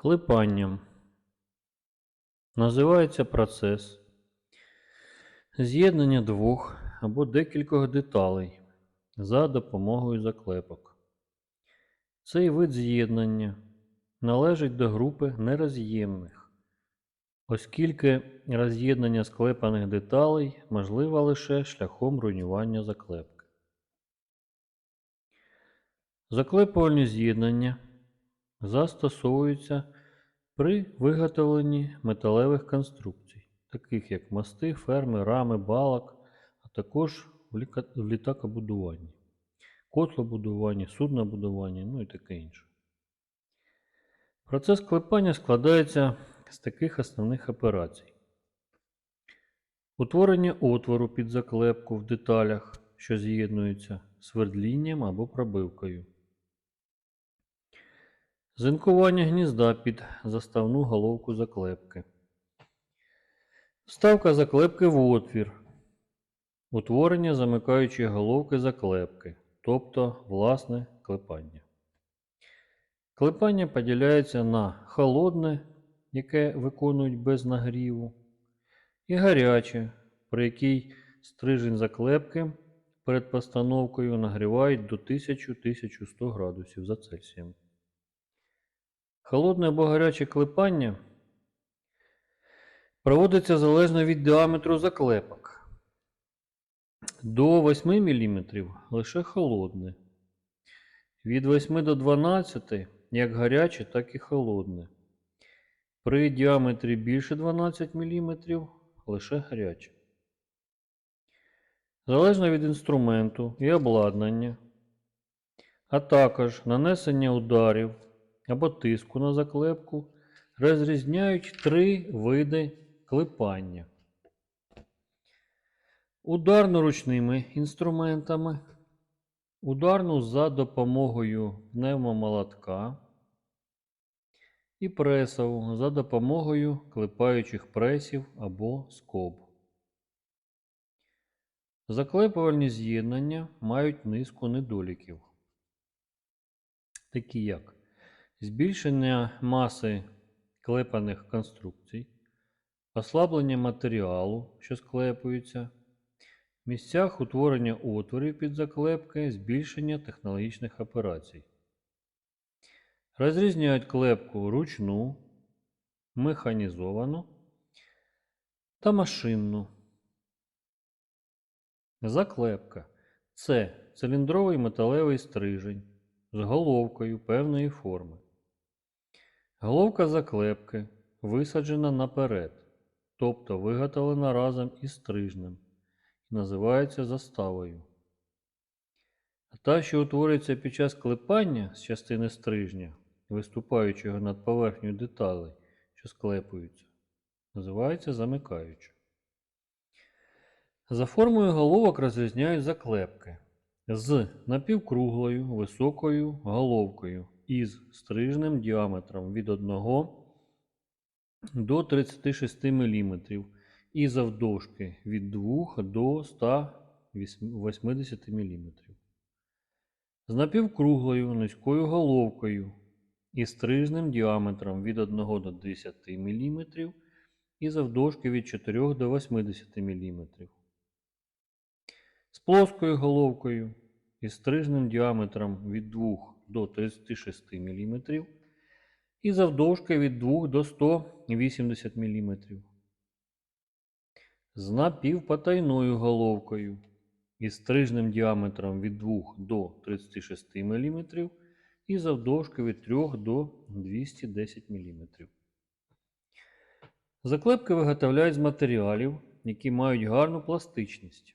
Клепанням називається процес з'єднання двох або декількох деталей за допомогою заклепок. Цей вид з'єднання належить до групи нероз'ємних, оскільки роз'єднання склепаних деталей можливе лише шляхом руйнування заклепки. Заклепувальні з'єднання застосовуються при виготовленні металевих конструкцій, таких як мости, ферми, рами, балок, а також в літакобудуванні, котлобудуванні, суднобудуванні, ну і таке інше. Процес клепання складається з таких основних операцій. Утворення отвору під заклепку в деталях, що з'єднуються свердлінням або пробивкою. Зинкування гнізда під заставну головку заклепки. Вставка заклепки в отвір. Утворення замикаючої головки заклепки, тобто власне клепання. Клепання поділяється на холодне, яке виконують без нагріву, і гаряче, при якій стрижень заклепки перед постановкою нагрівають до 1000-1100 градусів за Цельсієм. Холодне або гаряче клепання проводиться залежно від діаметру заклепок. До 8 мм лише холодне. Від 8 до 12 як гаряче, так і холодне. При діаметрі більше 12 мм лише гаряче. Залежно від інструменту і обладнання, а також нанесення ударів або тиску на заклепку, розрізняють три види клепання. Ударно-ручними інструментами, ударну за допомогою пневмомолотка і пресову за допомогою клепаючих пресів або скоб. Заклепувальні з'єднання мають низку недоліків, такі як збільшення маси клепаних конструкцій, ослаблення матеріалу, що склепується, в місцях утворення отворів під заклепки, збільшення технологічних операцій. Розрізняють клепку ручну, механізовану та машинну. Заклепка це циліндровий металевий стрижень з головкою певної форми. Головка заклепки висаджена наперед, тобто виготовлена разом із стрижнем і називається заставою. А та, що утворюється під час клепання з частини стрижня, виступаючого над поверхнею деталей, що склепуються, називається замикаюча. За формою головок розрізняють заклепки з напівкруглою високою головкою із стрижним діаметром від 1 до 36 мм і завдовжки від 2 до 180 мм. З напівкруглою низькою головкою і стрижним діаметром від 1 до 10 мм і завдовжки від 4 до 80 мм з плоскою головкою і стрижним діаметром від 2 до 36 мм і завдовжки від 2 до 180 мм. З напівпотайною головкою і стрижним діаметром від 2 до 36 мм і завдовжки від 3 до 210 мм. Заклепки виготовляють з матеріалів, які мають гарну пластичність.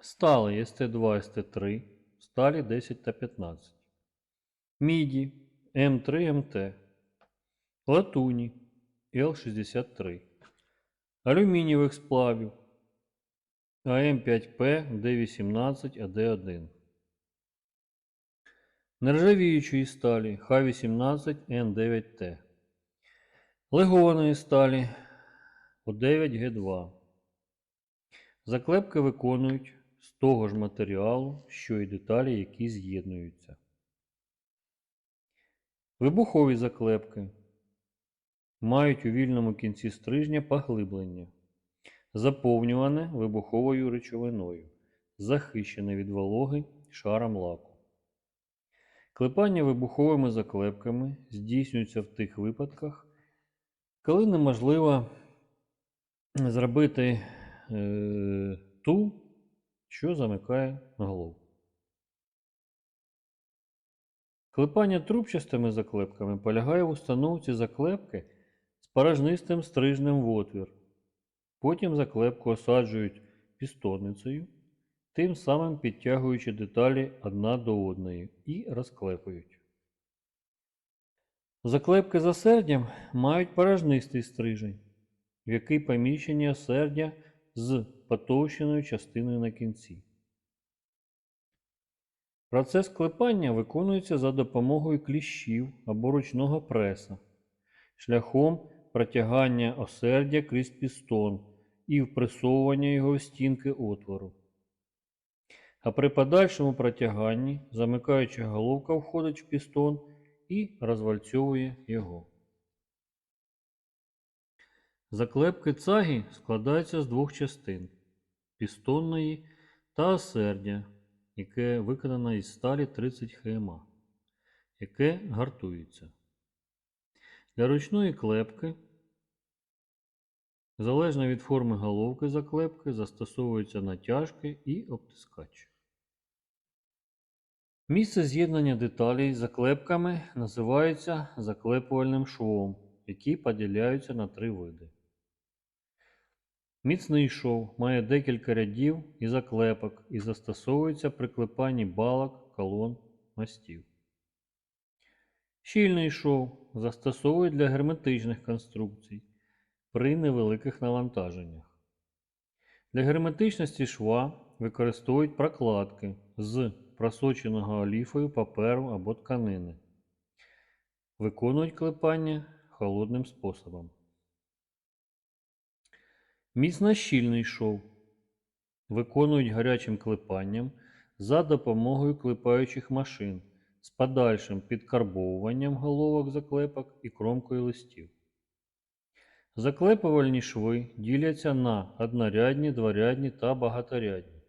Стали СТ2, СТ3, сталі 10 та 15. Міді М3, МТ. Латуні Л63. Алюмінієвих сплавів АМ5П, Д18, АД1. Нержавіючої сталі Х18, Н9Т. Легованої сталі О9Г2. Заклепки виконують з того ж матеріалу, що й деталі, які з'єднуються. Вибухові заклепки мають у вільному кінці стрижня поглиблення, заповнюване вибуховою речовиною, захищене від вологи шаром лаку. Клепання вибуховими заклепками здійснюється в тих випадках, коли неможливо зробити е, ту, що замикає головку. Клепання трубчастими заклепками полягає в установці заклепки з порожнистим стрижнем в отвір. Потім заклепку осаджують пістонницею, тим самим підтягуючи деталі одна до одної і розклепують. Заклепки за сердям мають порожнистий стрижень, в який поміщені осердя з потовщеною частиною на кінці. Процес клепання виконується за допомогою кліщів або ручного преса, шляхом протягання осердя крізь пістон і впресовування його в стінки отвору. А при подальшому протяганні замикаюча головка входить в пістон і розвальцьовує його. Заклепки цаги складаються з двох частин пістонної та осердя, яке виконано із сталі 30 ХМА, яке гартується. Для ручної клепки, залежно від форми головки заклепки, застосовуються натяжки і обтискач. Місце з'єднання деталей заклепками називається заклепувальним швом, які поділяються на три види. Міцний шов має декілька рядів і заклепок і застосовується при клепанні балок, колон, мостів. Щільний шов застосовують для герметичних конструкцій при невеликих навантаженнях. Для герметичності шва використовують прокладки з просоченого оліфою паперу або тканини. Виконують клепання холодним способом. Міцнощільний шов виконують гарячим клепанням за допомогою клепаючих машин з подальшим підкарбовуванням головок заклепок і кромкою листів. Заклепувальні шви діляться на однорядні, дворядні та багаторядні,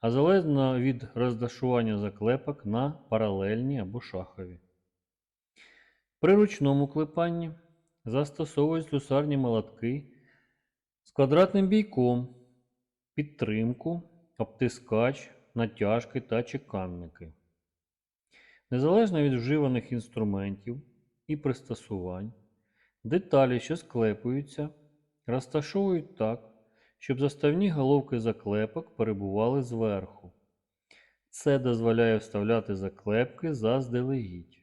а залежно від роздашування заклепок на паралельні або шахові. При ручному клепанні застосовують слюсарні молотки з квадратним бійком, підтримку, обтискач, натяжки та чеканники. Незалежно від вживаних інструментів і пристосувань, деталі, що склепуються, розташовують так, щоб заставні головки заклепок перебували зверху. Це дозволяє вставляти заклепки заздалегідь.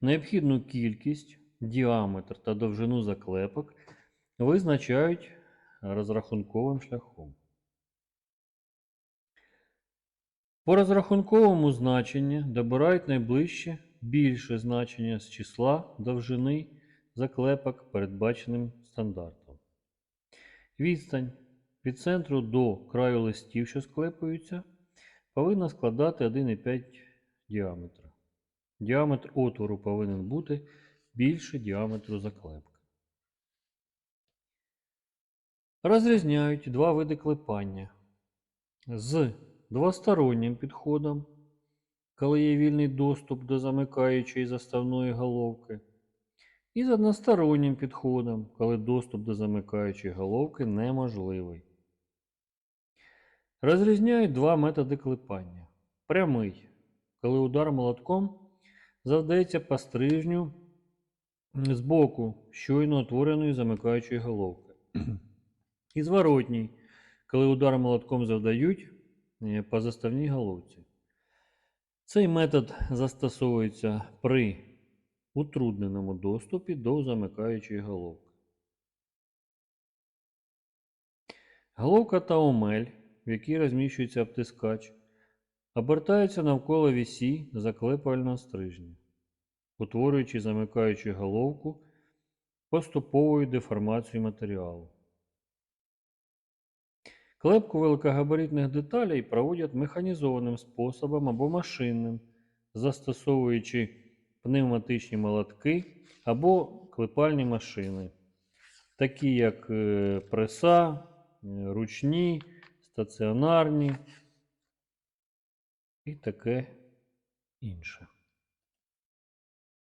Необхідну кількість, діаметр та довжину заклепок визначають розрахунковим шляхом. По розрахунковому значенню добирають найближче більше значення з числа довжини заклепок передбаченим стандартом. Відстань від центру до краю листів, що склепуються, повинна складати 1,5 діаметра. Діаметр отвору повинен бути більше діаметру заклепки. Розрізняють два види клепання з двостороннім підходом, коли є вільний доступ до замикаючої заставної головки, і з одностороннім підходом, коли доступ до замикаючої головки неможливий. Розрізняють два методи клепання. Прямий, коли удар молотком завдається по стрижню з боку щойно утвореної замикаючої головки. І зворотній, коли удар молотком завдають е, по заставній головці. Цей метод застосовується при утрудненому доступі до замикаючої головки. Головка та омель, в якій розміщується обтискач, обертаються навколо вісі заклепувального стрижня, утворюючи замикаючу головку поступовою деформацією матеріалу. Клепку великогабаритних деталей проводять механізованим способом або машинним, застосовуючи пневматичні молотки або клепальні машини, такі як е, преса, е, ручні, стаціонарні і таке інше.